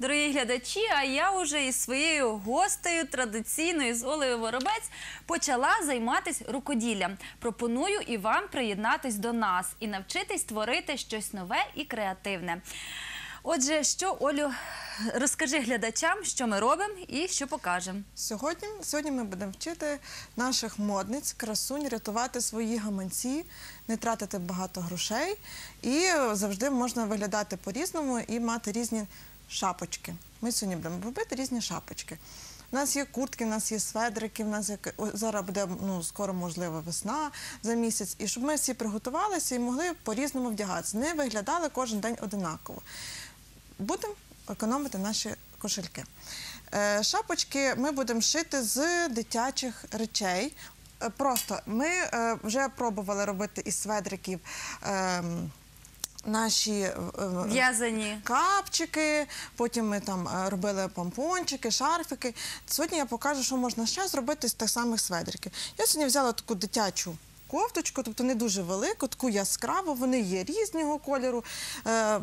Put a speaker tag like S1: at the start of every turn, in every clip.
S1: Дорогі глядачі, а я вже із своєю гостею традиційною з Олею Воробець почала займатися рукоділлям. Пропоную і вам приєднатись до нас і навчитись творити щось нове і креативне. Отже, що Олю, розкажи глядачам, що ми робимо і що покажемо.
S2: Сьогодні, сьогодні ми будемо вчити наших модниць, красунь, рятувати свої гаманці, не тратити багато грошей. І завжди можна виглядати по-різному і мати різні шапочки. Ми сьогодні будемо робити різні шапочки. У нас є куртки, у нас є сведрики, у нас є зараз буде ну, скоро можливо весна за місяць. І щоб ми всі приготувалися і могли по-різному вдягатися. Не виглядали кожен день одинаково. Будемо економити наші кошельки. Е, Шапочки ми будемо шити з дитячих речей. Е, Просто ми е, вже пробували робити із сведриків ем, наші е, е,
S1: В'язані.
S2: капчики, потім ми там е, робили помпончики, шарфики. Сьогодні я покажу, що можна ще зробити з тих самих сведриків. Я сьогодні взяла таку дитячу. Кофточку, тобто не дуже велику, таку яскраву, вони є різного кольору. Е,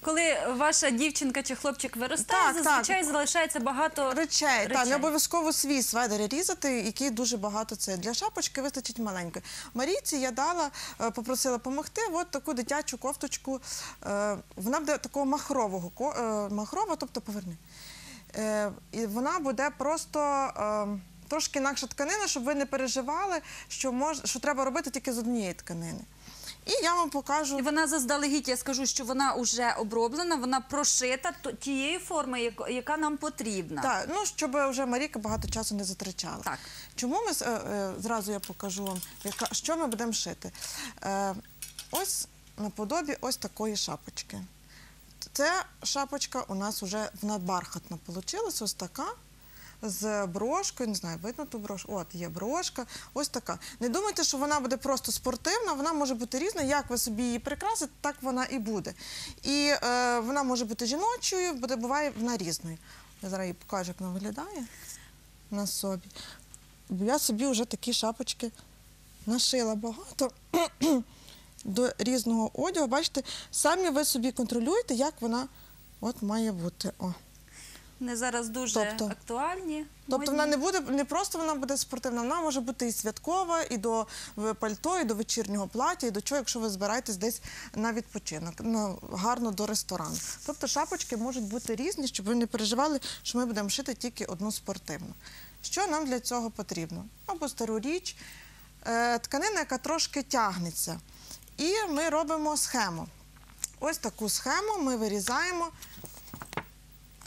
S1: Коли ваша дівчинка чи хлопчик виростає,
S2: Так,
S1: зазвичай
S2: так.
S1: залишається багато
S2: речей. Та,
S1: речей.
S2: не обов'язково свій сведер різати, який дуже багато це. Для шапочки вистачить маленької. Марійці я дала, е, попросила допомогти, от таку дитячу кофточку. Е, Вона буде такого махрового, ко- е, махрова, тобто поверни. Е, І вона буде просто. е, Трошки інакша тканина, щоб ви не переживали, що мож, що треба робити тільки з однієї тканини. І я вам покажу.
S1: І вона заздалегідь, я скажу, що вона вже оброблена, вона прошита тієї форми, яка нам потрібна.
S2: Так, ну щоб вже Маріка багато часу не затрачала.
S1: Так.
S2: Чому ми е, е, зразу я покажу вам, яка що ми будемо шити? Е, ось наподобі ось такої шапочки. Це шапочка у нас вже вона бархатна вийшла, ось така. З брошкою, не знаю, видно ту брошку. От є брошка, ось така. Не думайте, що вона буде просто спортивна, вона може бути різна. Як ви собі її прикрасите, так вона і буде. І е, вона може бути жіночою, буде буває вона різною. Я зараз їй покажу, як вона виглядає на собі. Я собі вже такі шапочки нашила багато до різного одягу. Бачите, самі ви собі контролюєте, як вона от має бути. О.
S1: Вони зараз дуже
S2: Тобто-
S1: актуальні.
S2: Тобто вона не буде не просто вона буде спортивна, вона може бути і святкова, і до пальто, і до вечірнього плаття, і до чого, якщо ви збираєтесь десь на відпочинок, ну, гарно до ресторану. Тобто шапочки можуть бути різні, щоб ви не переживали, що ми будемо шити тільки одну спортивну. Що нам для цього потрібно? Або стару річ, е, тканина, яка трошки тягнеться. І ми робимо схему. Ось таку схему ми вирізаємо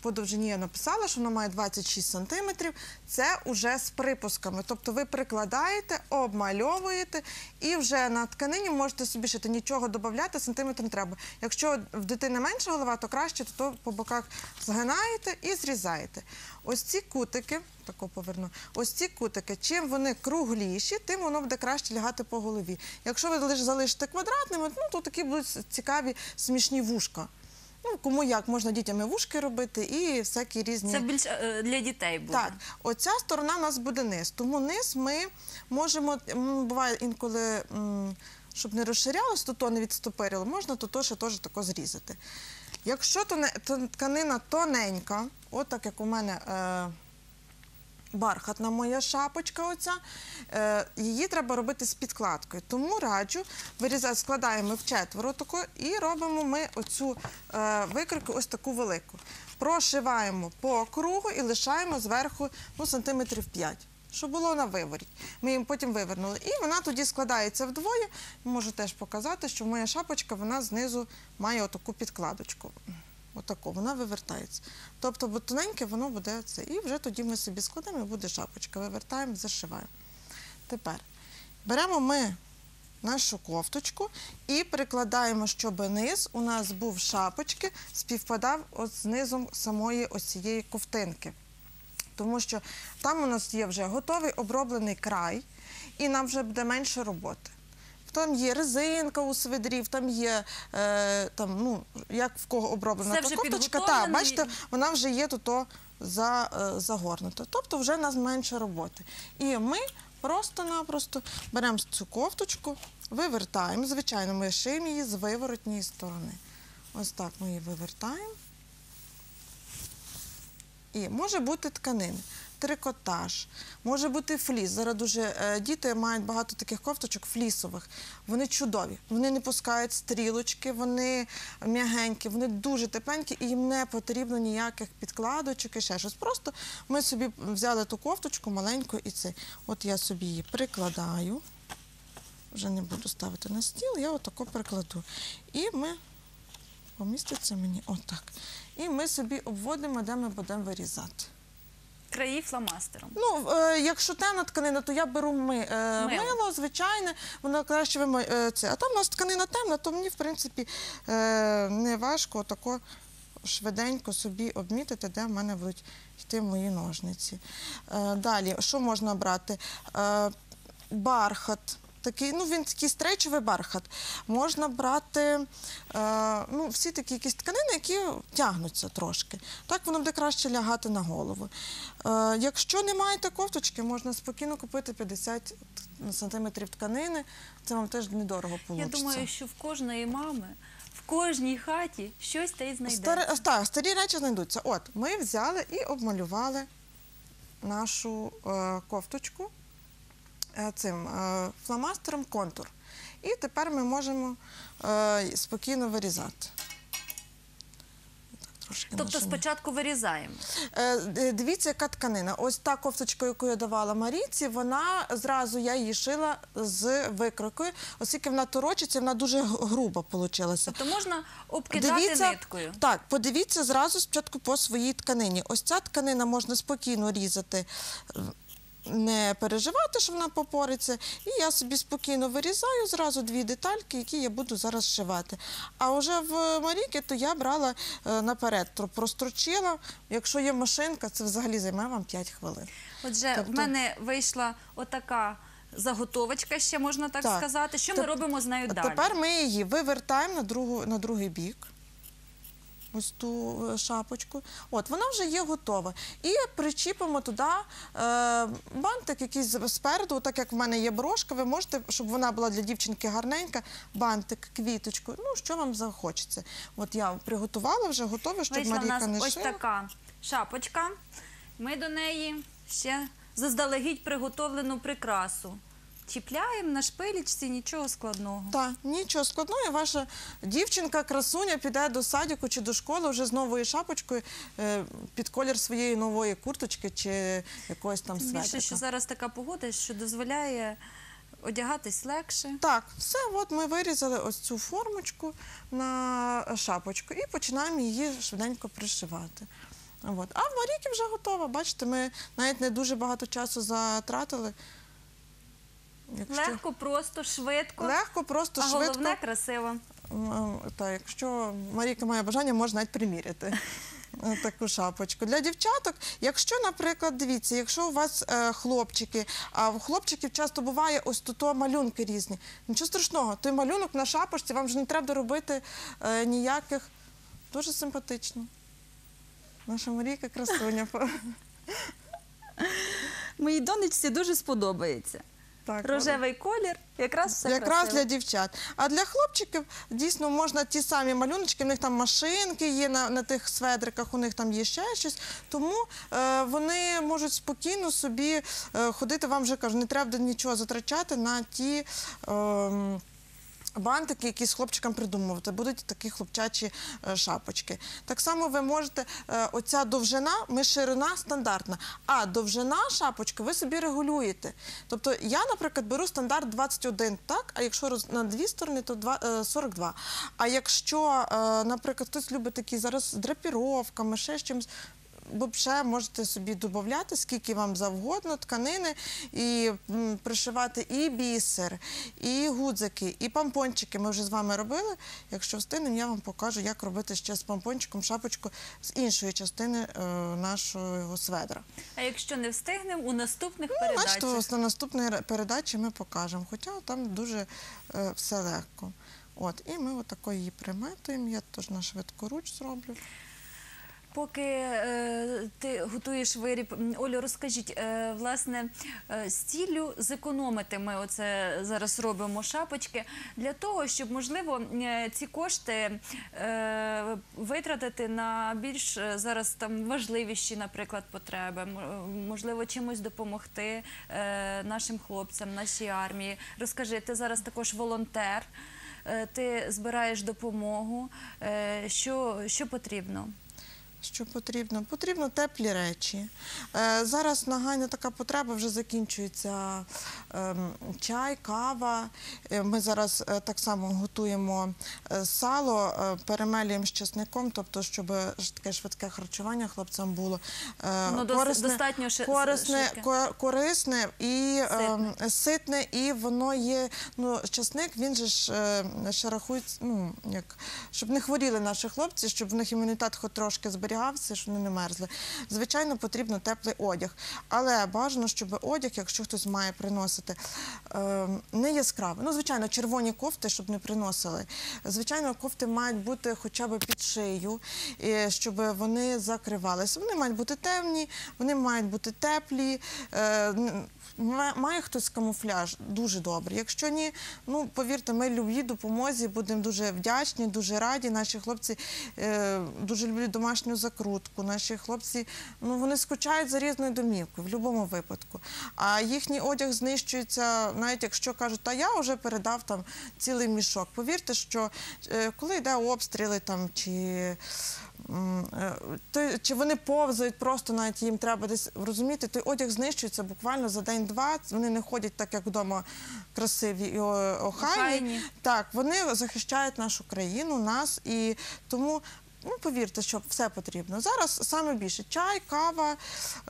S2: по довжині я написала, що вона має 26 сантиметрів. Це вже з припусками. Тобто ви прикладаєте, обмальовуєте і вже на тканині можете собі шити. Нічого додати, сантиметр не треба. Якщо в дитини менша голова, то краще то, по боках згинаєте і зрізаєте. Ось ці кутики, тако поверну, ось ці кутики, чим вони кругліші, тим воно буде краще лягати по голові. Якщо ви лише залишите квадратними, ну то такі будуть цікаві смішні вушка. Ну, кому як, можна дітям і вушки робити, і всякі різні.
S1: Це більш е, для дітей буде.
S2: Так, оця сторона у нас буде низ. Тому низ ми можемо, м, буває інколи, м, щоб не розширялось, то то не відстопирило, можна то то ще теж тако зрізати. Якщо тоне- тканина тоненька, от так як у мене. Е, Бархатна моя шапочка, оця, е, її треба робити з підкладкою. Тому раджу вирізати, складаємо в четверо таку і робимо ми оцю е, викройку ось таку велику. Прошиваємо по кругу і лишаємо зверху ну, сантиметрів 5, щоб було на виворі. Ми їм потім вивернули. І вона тоді складається вдвоє. Можу теж показати, що моя шапочка вона знизу має отаку підкладочку. Отако, вона вивертається. Тобто, бо тоненьке воно буде це. І вже тоді ми собі складемо, і буде шапочка. Вивертаємо, зашиваємо. Тепер беремо ми нашу кофточку і прикладаємо, щоб низ у нас був шапочки, співпадав от з низом самої ось цієї ковтинки. Тому що там у нас є вже готовий оброблений край, і нам вже буде менше роботи. Там є резинка у свидрів, там є е, там, ну, як в кого оброблена
S1: Все
S2: та
S1: вже
S2: кофточка.
S1: підготовлено
S2: Так, бачите, вона вже є тут за, е, загорнута. Тобто вже в нас менше роботи. І ми просто-напросто беремо цю кофточку, вивертаємо. Звичайно, ми шиємо її з виворотньої сторони. Ось так ми її вивертаємо. І може бути тканини, трикотаж, може бути фліс. Зараз дуже е, діти мають багато таких кофточок флісових. Вони чудові. Вони не пускають стрілочки, вони м'ягенькі, вони дуже тепленькі, і їм не потрібно ніяких підкладочок і ще щось. Просто ми собі взяли ту кофточку маленьку і це. От я собі її прикладаю. Вже не буду ставити на стіл, я отако прикладу. І ми поміститься мені отак. І ми собі обводимо, де ми будемо вирізати.
S1: Краї фломастером.
S2: Ну, е, якщо темна тканина, то я беру ми, е,
S1: Мило.
S2: мило, звичайне, воно краще вимо, е, це. А там у нас тканина темна, то мені, в принципі, е, не важко тако швиденько собі обмітити, де в мене будуть йти мої ножниці. Е, далі, що можна брати? Е, бархат. Такий, ну він такий стрейчовий бархат. Можна брати е, ну, всі такі якісь тканини, які тягнуться трошки. Так воно буде краще лягати на голову. Е, якщо не маєте кофточки, можна спокійно купити 50 сантиметрів тканини. Це вам теж недорого вийде.
S1: Я думаю, що в кожної мами, в кожній хаті щось та й знайде.
S2: Старі, так, старі речі знайдуться. От, ми взяли і обмалювали нашу е, кофточку е, цим е, фломастером контур. І тепер ми можемо е, спокійно вирізати.
S1: Тобто спочатку вирізаємо.
S2: Е, Дивіться, яка тканина. Ось та кофточка, яку я давала Маріці, вона зразу я її шила з викройкою, оскільки вона торочиться, вона дуже груба вийшла.
S1: Тобто можна обкидати ниткою.
S2: Так, подивіться зразу спочатку по своїй тканині. Ось ця тканина можна спокійно різати. Не переживати, що вона попориться, і я собі спокійно вирізаю зразу дві детальки, які я буду зараз шивати. А вже в Маріки, то я брала е, наперед, тро- прострочила. Якщо є машинка, це взагалі займе вам 5 хвилин.
S1: Отже,
S2: Тобто-
S1: в мене вийшла отака заготовочка, ще можна так,
S2: Так.
S1: сказати. Що ми робимо з нею далі?
S2: Тепер ми її вивертаємо на, другу, на другий бік. Ось ту е, шапочку. От, вона вже є готова. І причіпимо туди е, бантик якийсь спереду, так як в мене є брошка, ви можете, щоб вона була для дівчинки гарненька, бантик, квіточку, ну, що вам захочеться. От я приготувала вже, готова, щоб
S1: Вийшла в
S2: Марійка
S1: нас
S2: не
S1: ось така шапочка. Ми до неї ще заздалегідь приготовлену прикрасу. Чіпляємо на шпилічці, нічого складного.
S2: Так, нічого складного. І Ваша дівчинка, красуня піде до садіку чи до школи вже з новою шапочкою е, під колір своєї нової курточки чи якогось там
S1: Тим більше, що зараз така погода, що дозволяє одягатись легше.
S2: Так, все, от ми вирізали ось цю формочку на шапочку і починаємо її швиденько пришивати. От. А в Маріки вже готова. Бачите, ми навіть не дуже багато часу затратили. Якщо...
S1: Легко, просто, швидко,
S2: Легко, просто
S1: а
S2: швидко.
S1: головне красиво.
S2: М, Та, якщо Марійка має бажання, можна навіть приміряти е, таку шапочку. Для дівчаток, якщо, наприклад, дивіться, якщо у вас е, хлопчики, а у хлопчиків часто буває ось тут малюнки різні. Нічого страшного, той малюнок на шапочці, вам вже не треба робити е, ніяких. Дуже симпатично. Наша Марійка красуня.
S1: Моїй донечці дуже сподобається.
S2: Так,
S1: Рожевий колір, якраз все
S2: Якраз
S1: красиво.
S2: для дівчат. А для хлопчиків дійсно можна ті самі малюночки, в них там машинки є на, на тих сведриках, у них там є ще щось. Тому е, вони можуть спокійно собі е, ходити. Вам вже кажу, не треба нічого затрачати на ті. Е, Бантики, які з хлопчиком придумувати, будуть такі хлопчачі е, шапочки. Так само ви можете, е, оця довжина, ми ширина стандартна, а довжина шапочки ви собі регулюєте. Тобто я, наприклад, беру стандарт 21, так, а якщо на дві сторони, то два- е, 42. А якщо, наприклад, хтось любить такі зараз з драпіровками, ще з чимось, ще можете собі додати, скільки вам завгодно тканини, і м, пришивати і бісер, і гудзики, і помпончики. Ми вже з вами робили. Якщо встигнемо, я вам покажу, як робити ще з помпончиком шапочку з іншої частини е, нашого сведра.
S1: А якщо не встигнемо, у наступних
S2: Ну,
S1: передачах.
S2: Бачите, ось на наступній передачі ми покажемо, хоча там дуже е, все легко. От, і ми отако її приметуємо. Я теж на швидкоруч зроблю.
S1: Поки е, ти готуєш виріб, Олю, розкажіть, е, власне, е, з ціллю зекономити ми оце зараз робимо шапочки для того, щоб можливо е, ці кошти витратити на більш зараз там важливіші, наприклад, потреби, можливо, чимось допомогти нашим хлопцям, нашій армії. Розкажи, ти зараз також волонтер. Ти збираєш допомогу. Що, що потрібно?
S2: Що потрібно? Потрібно теплі речі. Е, зараз нагальна така потреба вже закінчується ем, чай, кава. Е, Ми зараз е, так само готуємо е, сало, е, перемелюємо з чесником, тобто, щоб таке швидке харчування хлопцям було е,
S1: Воно дос- достатньо ши-
S2: корисне, ко- корисне і
S1: Ситне.
S2: ем, ситне, і воно є. Ну, часник, він же ж е, ще рахується, ну як щоб не хворіли наші хлопці, щоб в них імунітет хоч трошки зберігався, щоб вони не мерзли. Звичайно, потрібно теплий одяг, але бажано, щоб одяг, якщо хтось має приносити, е, не яскравий. Ну, звичайно, червоні кофти, щоб не приносили. Звичайно, кофти мають бути хоча б під шию, щоб вони закривалися. Вони мають бути темні, вони мають бути теплі. Має хтось камуфляж дуже добре. Якщо ні, ну повірте, ми любій допомозі будемо дуже вдячні, дуже раді. Наші хлопці е, дуже люблять домашню закрутку. Наші хлопці ну вони скучають за різною домівкою в будь-якому випадку. А їхній одяг знищується, навіть якщо кажуть, та я вже передав там цілий мішок. Повірте, що е, коли йде обстріли там чи е, чи вони повзають, просто навіть їм треба десь розуміти, той одяг знищується буквально за день-два. Вони не ходять так, як вдома красиві і охайні.
S1: Охайні.
S2: Так, вони захищають нашу країну, нас і тому. Ну, повірте, що все потрібно. Зараз саме більше чай, кава,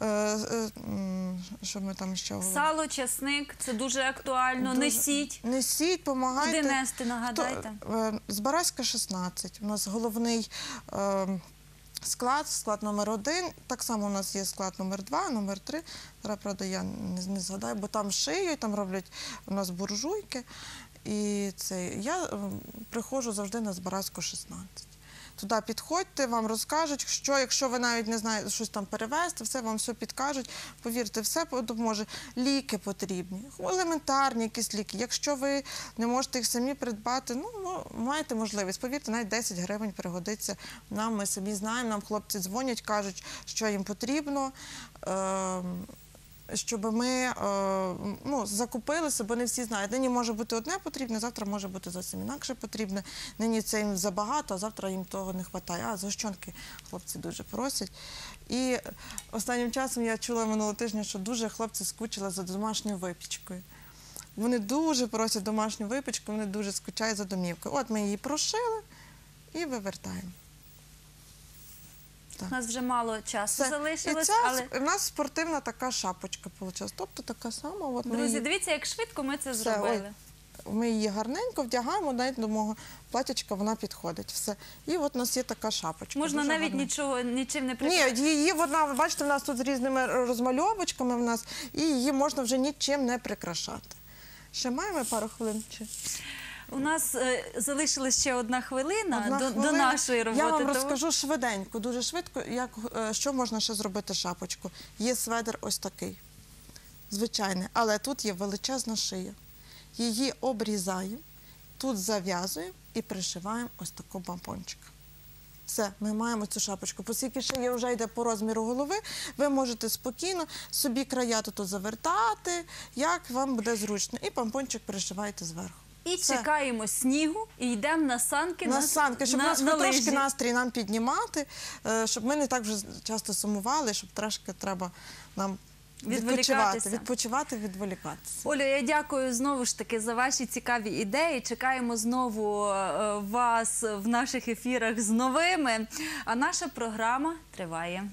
S2: е, е, м, що ми там ще говорили?
S1: Сало, часник це дуже актуально.
S2: Дуже-
S1: Несіть.
S2: Несіть, помагайте.
S1: Куди нести, нагадайте.
S2: Е, З 16. У нас головний е, склад, склад номер один. Так само у нас є склад номер два, номер три. Зараз, правда, я не, не згадаю, бо там шиють, там роблять у нас буржуйки. І це я е, приходжу завжди на Збаразьку 16. Туди підходьте, вам розкажуть, що якщо ви навіть не знаєте щось там перевезти, все вам все підкажуть. Повірте, все допоможе. Ліки потрібні, елементарні якісь ліки. Якщо ви не можете їх самі придбати, ну маєте можливість. Повірте, навіть 10 гривень пригодиться нам. Ми самі знаємо. Нам хлопці дзвонять, кажуть, що їм потрібно. Ем, щоб ми е, ну, закупилися, бо не всі знають. Нині може бути одне потрібне, завтра може бути зовсім інакше потрібне. Нині це їм забагато, а завтра їм того не вистачає. А згущенки хлопці дуже просять. І останнім часом я чула минулого тижня, що дуже хлопці скучили за домашньою випічкою. Вони дуже просять домашню випічку, вони дуже скучають за домівкою. От ми її прошили і вивертаємо.
S1: У нас вже мало часу
S2: Це-
S1: залишилось,
S2: і це
S1: але
S2: в нас спортивна така шапочка вийшла. Тобто така сама. От
S1: друзі,
S2: її-
S1: дивіться, як швидко ми це
S2: Все,
S1: зробили.
S2: Ми її гарненько вдягаємо, навіть до мого платячка вона підходить. Все. І от у нас є така шапочка.
S1: Можна навіть нічого нічим не
S2: Ні, її вона, бачите, в нас тут з різними розмальовочками в нас, і її можна вже нічим не прикрашати. Ще маємо пару хвилин? Чи?
S1: У нас е, залишилась ще одна хвилина,
S2: Одна
S1: до, до
S2: хвилина.
S1: нашої роботи.
S2: Я вам
S1: тому-
S2: розкажу швиденько, дуже швидко, як, е, що можна ще зробити шапочку. Є сведер ось такий, звичайний, але тут є величезна шия. Її обрізаємо, тут зав'язуємо і пришиваємо ось таку бампончик. Все, ми маємо цю шапочку. Оскільки шия вже йде по розміру голови, ви можете спокійно собі края тут завертати, як вам буде зручно. І помпончик пришиваєте зверху.
S1: І чекаємо снігу і йдемо на санки
S2: На санки, щоб
S1: на,
S2: нас
S1: на
S2: трошки
S1: лижі.
S2: настрій нам піднімати, е, щоб ми не так вже часто сумували, щоб трошки треба нам відпочивати, відпочивати, відволікатися.
S1: Оля, я дякую знову ж таки за ваші цікаві ідеї. Чекаємо знову е, вас в наших ефірах з новими. А наша програма триває.